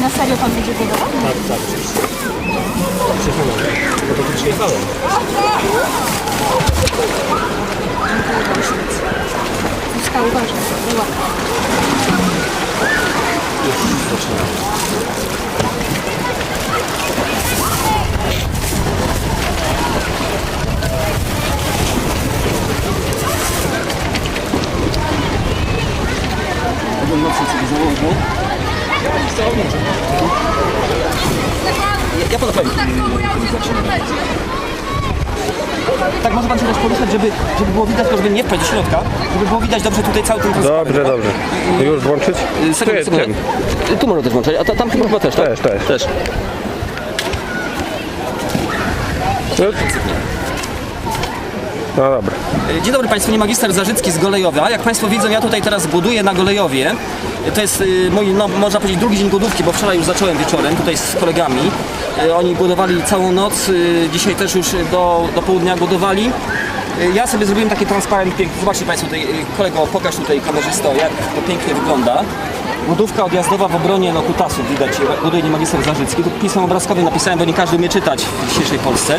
Na serio pan będzie budował? Tak, tak, oczywiście. Przekonam. Bo to tu przyjechałem. Mieszka uważaj. Była. Już zaczynam. Ja, ja. Tak, może pan się też poruszać, żeby, żeby było widać, żeby nie wpaść do środka, żeby było widać dobrze tutaj cały ten transport. Dobrze, dobrze. Już włączyć? Sekundę, jest sekundę. Tu można też włączać, a ta, tam chyba też, tak? Też, też. Też. No dobra. Dzień dobry Państwu, nie magister Zarzycki z Golejowa. Jak Państwo widzą, ja tutaj teraz buduję na Golejowie. To jest y, mój, no, można powiedzieć, drugi dzień budówki, bo wczoraj już zacząłem wieczorem tutaj z kolegami. Y, Oni budowali całą noc, y, dzisiaj też już do, do południa budowali. Ja sobie zrobiłem taki transparent. Zobaczcie Państwo tutaj, kolego, pokaż tutaj kamerzysto, jak to pięknie wygląda. Budówka odjazdowa w obronie no, kutasów, widać, buduje nie magister Zarzycki. Tu pisem obrazkowy napisałem, bo nie każdy umie czytać w dzisiejszej Polsce.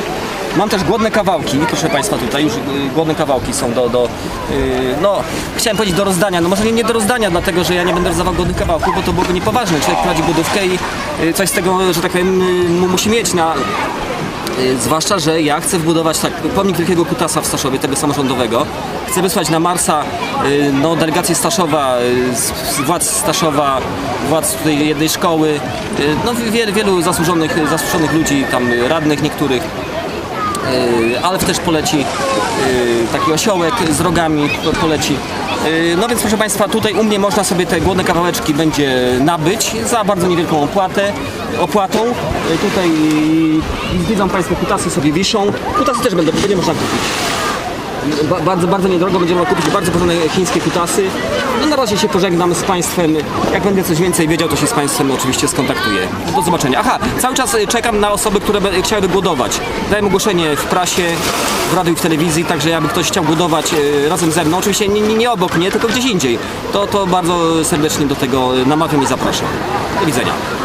Mam też głodne kawałki, proszę Państwa, tutaj już y, głodne kawałki są do, do y, no, chciałem powiedzieć do rozdania, no może nie, nie do rozdania, dlatego że ja nie będę rozdawał głodnych kawałków, bo to byłoby niepoważne. Człowiek prowadzi budówkę i y, coś z tego, że tak powiem, mu- musi mieć na, Y, Zwłaszcza, że ja chcę wbudować tak, pomnik Wielkiego Kutasa w Staszowie, tego samorządowego. Chcę wysłać na Marsa no, delegację Staszowa, władz Staszowa, władz tutaj jednej szkoły, no, wielu, wielu zasłużonych, zasłużonych ludzi, tam radnych niektórych. Y, ale też poleci y, taki osiołek z rogami, po- poleci. Y, No więc proszę Państwa, tutaj u mnie można sobie te głodne kawałeczki będzie nabyć za bardzo niewielką opłatę, opłatą. Tutaj widzą Państwo, kutasy sobie wiszą. Kutasy też będą, będzie można kupić. Ba bardzo, bardzo niedrogo będzie można kupić bardzo porządne chińskie kutasy. No na razie się pożegnam z Państwem. Jak będę coś więcej wiedział, to się z Państwem oczywiście skontaktuję. Do zobaczenia. Aha, cały czas y, czekam na osoby, które chciałyby głodować. Dałem ogłoszenie w prasie, w radiu i w telewizji, także jakby ktoś chciał głodować y, razem ze mną, oczywiście nie, nie, nie obok mnie, tylko gdzieś indziej, to, to bardzo serdecznie do tego namawiam i zapraszam. Do widzenia.